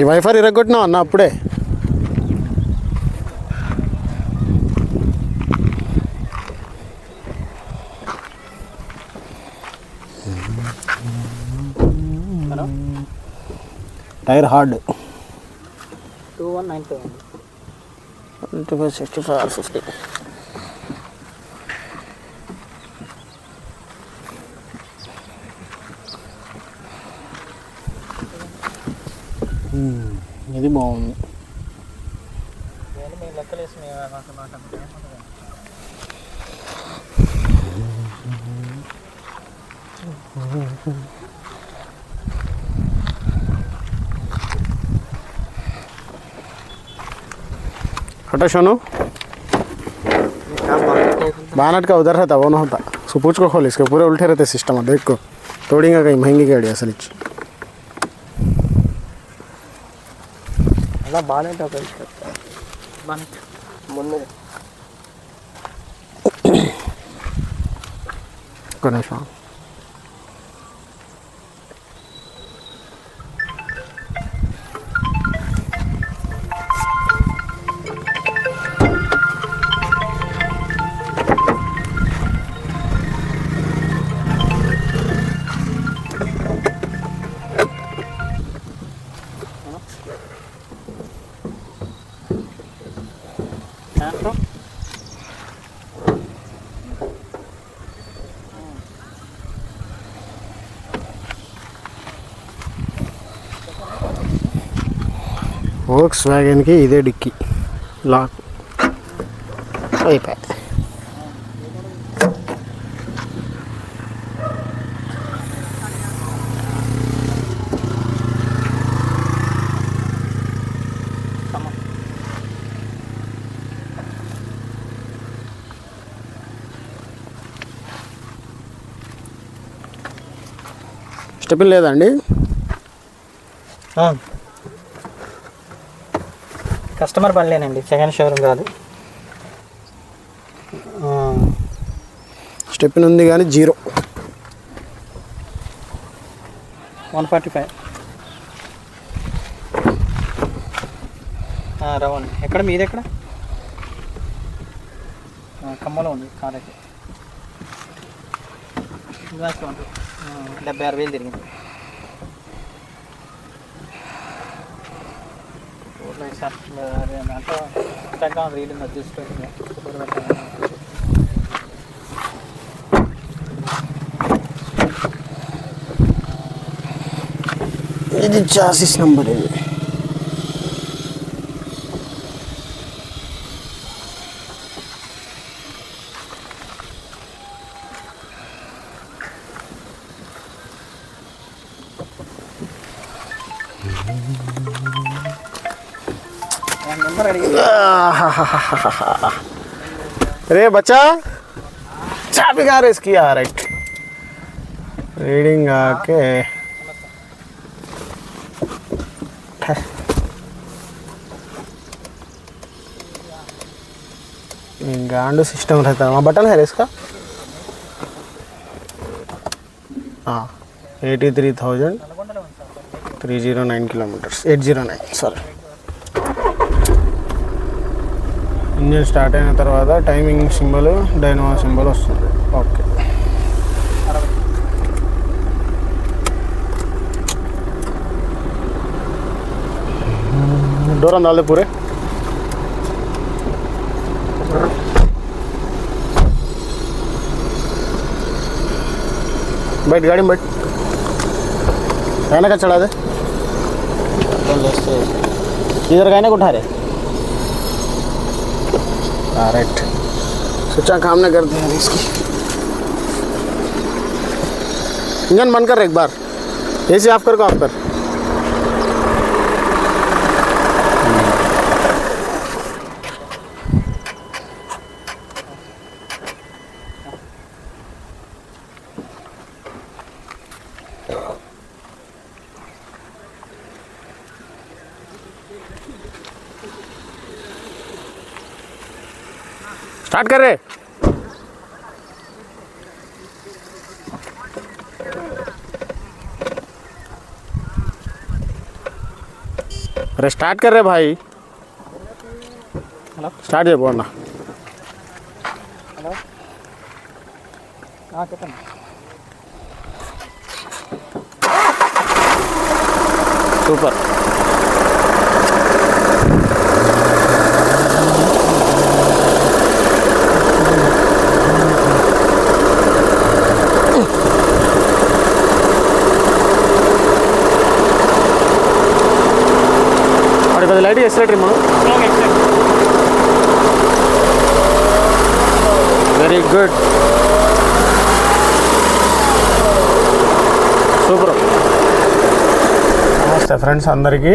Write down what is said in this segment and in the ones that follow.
ఈ వైఫై ఇరగొట్టినావు అన్న అప్పుడే? Tyre hard. Two one nine five twenty five sixty five or fifty ఇది బాగుంది. ఇవన్నీ हटो शोनो। बानट का उधर रहता वो ना होता। सो पूछ को खोल इसके पूरे उल्टे रहते सिस्टम देख को। तोड़ेंगे कहीं महँगी गाड़ी असल। बानट का बानट। వోక్స్ వ్యాగన్కి ఇదే డిక్కీ. లాక్. అయిపోయి. లేదా లేదండి కస్టమర్ బండ్లేనండి సెకండ్ షోరూమ్ కాదు. స్టెపిన్ ఉంది కానీ జీరో. వన్ ఫార్టీ ఫైవ్ రవాణి. ఎక్కడ మీది ఎక్కడ? ఆ, ఖమ్మంలో ఉంది కార్ అయితే. డెబ్బై ఆరు వేలు తిరిగింది. ఊర్లో సార్ అదే దాంట్లో ఇన్స్టాగ్రామ్ రీల్ ఉంది అది చూసుకొని ఫోటో పెట్టాను. ఇది చాసిస్ నెంబర్ ఇది ఆ నెంబర్ అడిగి रे बच्चा चाबी कहाँ रेस किया राइट रीडिंग आके गांडू सिस्टम रहता है वहाँ बटन है इसका हाँ eighty three thousand three zero nine kilometres eight zero nine sorry engine start అయిన తర్వాత టైమింగ్ సింబల్ డైనమో సింబల్ వస్తుంది ఓకే డోర్ అందాలి పూరే बैठ गाड़ी में बैठ कहना का चढ़ा दे इधर कहने को उठा रहे हाँ राइट सोचा काम ना करते हैं इसकी। इंजन बंद कर एक बार। ए सी ऑफ़ कर को ऑफ़ कर स्टार्ट कर। रहे अरे स्टार्ट कर रहे भाई। हेलो। स्टार्ट ये बोलना। हेलो। हाँ कितना? सुपर। వాడి కొద్దిగా లైట్ ఎక్సలేటర్ మనం వెరీ గుడ్ సూపర్ నమస్తే ఫ్రెండ్స్ అందరికీ.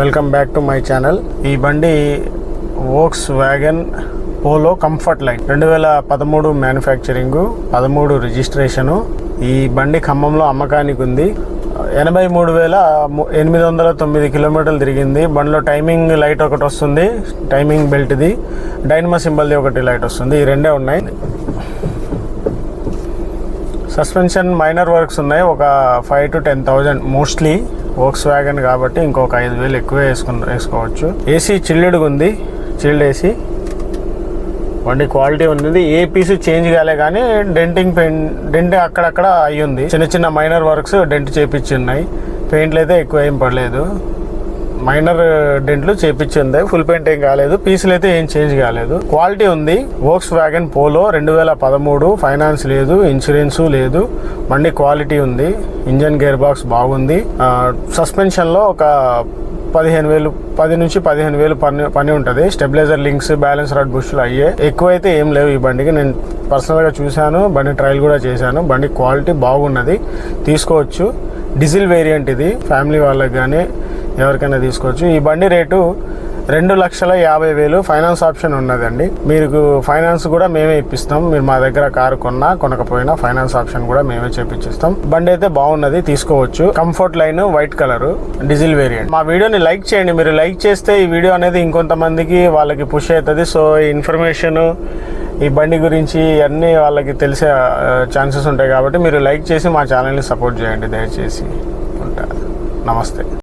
Welcome back to my channel ఈ బండి Volkswagen Polo comfort line రెండు వేల పదమూడు మ్యానుఫ్యాక్చరింగ్ పదమూడు రిజిస్ట్రేషను ఈ బండి ఖమ్మంలో అమ్మకానికి ఉంది. ఎనభై మూడు వేల ఎనిమిది వందల తొమ్మిది కిలోమీటర్లు తిరిగింది. బండిలో టైమింగ్ లైట్ ఒకటి వస్తుంది. టైమింగ్ బెల్ట్ది. డైనమా సింబల్ది ఒకటి లైట్ వస్తుంది. ఈ రెండే ఉన్నాయి. సస్పెన్షన్ మైనర్ వర్క్స్ ఉన్నాయి. ఒక five to ten thousand mostly. Volkswagen కాబట్టి ఇంకొక ఐదు వేలు ఎక్కువే వేసుకుని వేసుకోవచ్చు. ఏసీ చిల్లుడుగా ఉంది చిల్డ్ ఏసీ బండి క్వాలిటీ ఉంది ఏ పీస్ చేంజ్ కాలే కానీ డెంటింగ్ పెయింట్ డెంట్ అక్కడక్కడ అయ్యింది. ఉంది చిన్న చిన్న మైనర్ వర్క్స్ డెంట్ చేపించి ఉన్నాయి పెయింట్లు అయితే ఎక్కువ ఏం పడలేదు. మైనర్ డెంట్లు చేపించి ఉంది ఫుల్ పెయింట్ ఏం కాలేదు. పీసులు అయితే ఏం చేంజ్ కాలేదు. క్వాలిటీ ఉంది. వోక్స్ వ్యాగన్ పోలో రెండు వేల పదమూడు ఫైనాన్స్ లేదు ఇన్సూరెన్స్ లేదు. బండి క్వాలిటీ ఉంది. ఇంజన్ గేర్ బాక్స్ బాగుంది. సస్పెన్షన్లో ఒక పదిహేను వేలు పది నుంచి పదిహేను వేలు పని పని ఉంటుంది. స్టెబిలైజర్ లింక్స్ బ్యాలెన్స్ రాడ్ బుష్లు అయ్యే. ఎక్కువైతే ఏం లేవు ఈ బండికి. నేను పర్సనల్గా చూశాను బండి ట్రయల్ కూడా చేశాను. బండి క్వాలిటీ బాగున్నది. తీసుకోవచ్చు. డీజిల్ వేరియంట్ ఇది. ఫ్యామిలీ వాళ్ళకి కానీ ఎవరికైనా తీసుకోవచ్చు. ఈ బండి రేటు రెండు లక్షల యాభై వేలు ఫైనాన్స్ ఆప్షన్ ఉన్నదండి. మీకు ఫైనాన్స్ కూడా మేమే ఇప్పిస్తాం. మీరు మా దగ్గర కారు కొన్నా కొనకపోయినా ఫైనాన్స్ ఆప్షన్ కూడా మేమే చేపించిస్తాం బండి అయితే బాగున్నది తీసుకోవచ్చు. Comfort line white colour diesel variant. మా వీడియోని లైక్ చేయండి. మీరు లైక్ చేస్తే ఈ వీడియో అనేది ఇంకొంతమందికి వాళ్ళకి పుష్ అవుతుంది. సో ఈ ఇన్ఫర్మేషన్ ఈ బండి గురించి అన్నీ వాళ్ళకి తెలిసే ఛాన్సెస్ ఉంటాయి కాబట్టి మీరు లైక్ చేసి మా ఛానల్ని సపోర్ట్ చేయండి. దయచేసి ఉంటా. నమస్తే.